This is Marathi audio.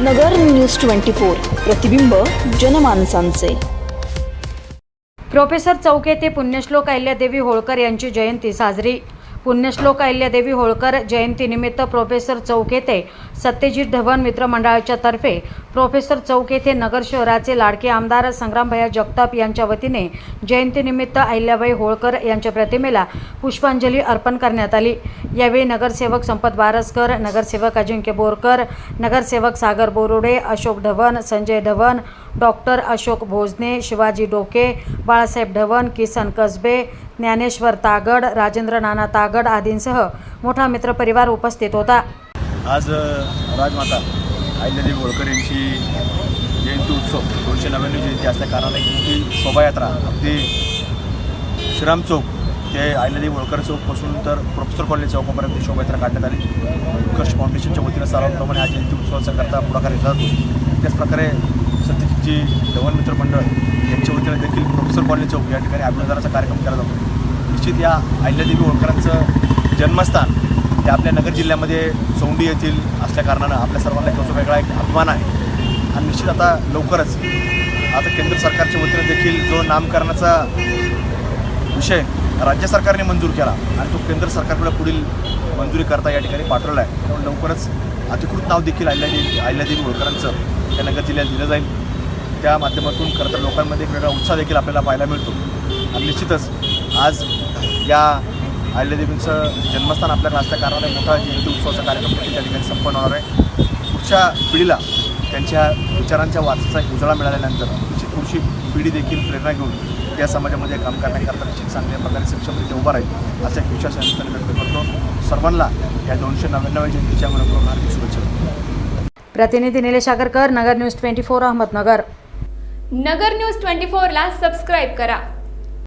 नगर न्यूज ट्वेंटी फोर प्रतिबिंब जनमानसांचे. प्रोफेसर चौके ते पुण्यश्लोक अहिल्यादेवी होळकर यांची जयंती साजरी. पुण्यश्लोक अहिल्यादेवी होळकर जयंतीनिमित्त प्रोफेसर चौकेते सत्यजित धवन मित्रमंडळाच्या तर्फे प्रोफेसर चौकेते नगर शहराचे लाडके आमदार संग्रामभैया जगताप यांच्या वतीने जयंतीनिमित्त अहिल्याबाई होळकर यांच्या प्रतिमेला पुष्पांजली अर्पण करण्यात आली. यावेळी नगरसेवक संपत बारसकर नगरसेवक अजिंक्य बोरकर नगरसेवक सागर बोरुडे अशोक ढवण संजय ढवण डॉक्टर अशोक भोजने शिवाजी डोके बाळासाहेब ढवण किसन कसबे ज्ञानेश्वर तागड राजेंद्र नाना तागड आदींसह मोठा मित्रपरिवार उपस्थित होता. आज राजमाता अहिल्यादेवी होळकर यांची जयंती उत्सव दोनशे नव्याण्णव जयंती असल्या कारणाने ही शोभायात्रा. अगदी श्रीराम चौक ते अहिल्यादेवी होळकर चौकपासून तर प्रोफेसर कॉलेज चौकापर्यंत शोभायात्रा काढण्यात आली. उत्कर्ष फाउंडेशनच्या वतीनं सर्वांप्रमाणे हा जयंती उत्सवाचा करता पुढाकार घेतला जातो. त्याचप्रकारे सत्यजितजी धवन मित्र मंडळ यांच्या वतीनं देखील प्रोफेसर कॉलेज चौक या ठिकाणी अभिनंदनाचा कार्यक्रम केला जातो. निश्चित या अहिल्यादेवी होळकरांचं जन्मस्थान ते आपल्या नगर जिल्ह्यामध्ये चौंडी येथील असल्या कारणानं आपल्या सर्वांना त्याचा वेगळा एक अभिमान आहे. आणि निश्चित आता लवकरच आता केंद्र सरकारच्या वतीनं देखील जो नामकरणाचा विषय राज्य सरकारने मंजूर केला आणि तो केंद्र सरकारकडे पुढील मंजुरी करता या ठिकाणी पाठवला आहे. त्यामुळे लवकरच अधिकृत नाव देखील अहिल्यादेवी अहिल्यादेवी होळकरांचं त्या नगर जिल्ह्यात दिलं जाईल. त्या माध्यमातून खरं तर लोकांमध्ये एक वेगळा उत्साह देखील आपल्याला पाहायला मिळतो. आणि निश्चितच आज या अहिल्यादेवींचं जन्मस्थान आपल्याकडे असल्या कारणाने मोठा जयंती उत्सवाचा कार्यक्रम त्या ठिकाणी संपन्न होणार आहे. पुढच्या पिढीला त्यांच्या विचारांच्या वारसाचा उजाळा मिळाल्यानंतर निश्चित पुढची पिढी देखील प्रेरणा घेऊन या समाजामध्ये काम करण्याकरता निश्चित चांगल्या प्रकारे सक्षमरित्या उभा राहील असा एक विश्वास या निमित्ताने व्यक्त करतो. सर्वांना या दोनशे नव्याण्णव जयंतीच्या मनपूर्वक हार्दिक शुभेच्छा. प्रतिनिधी Nilesh Agarkar Nagar news twenty four Ahmednagar. Nagar news twenty फोरला सबस्क्राईब करा.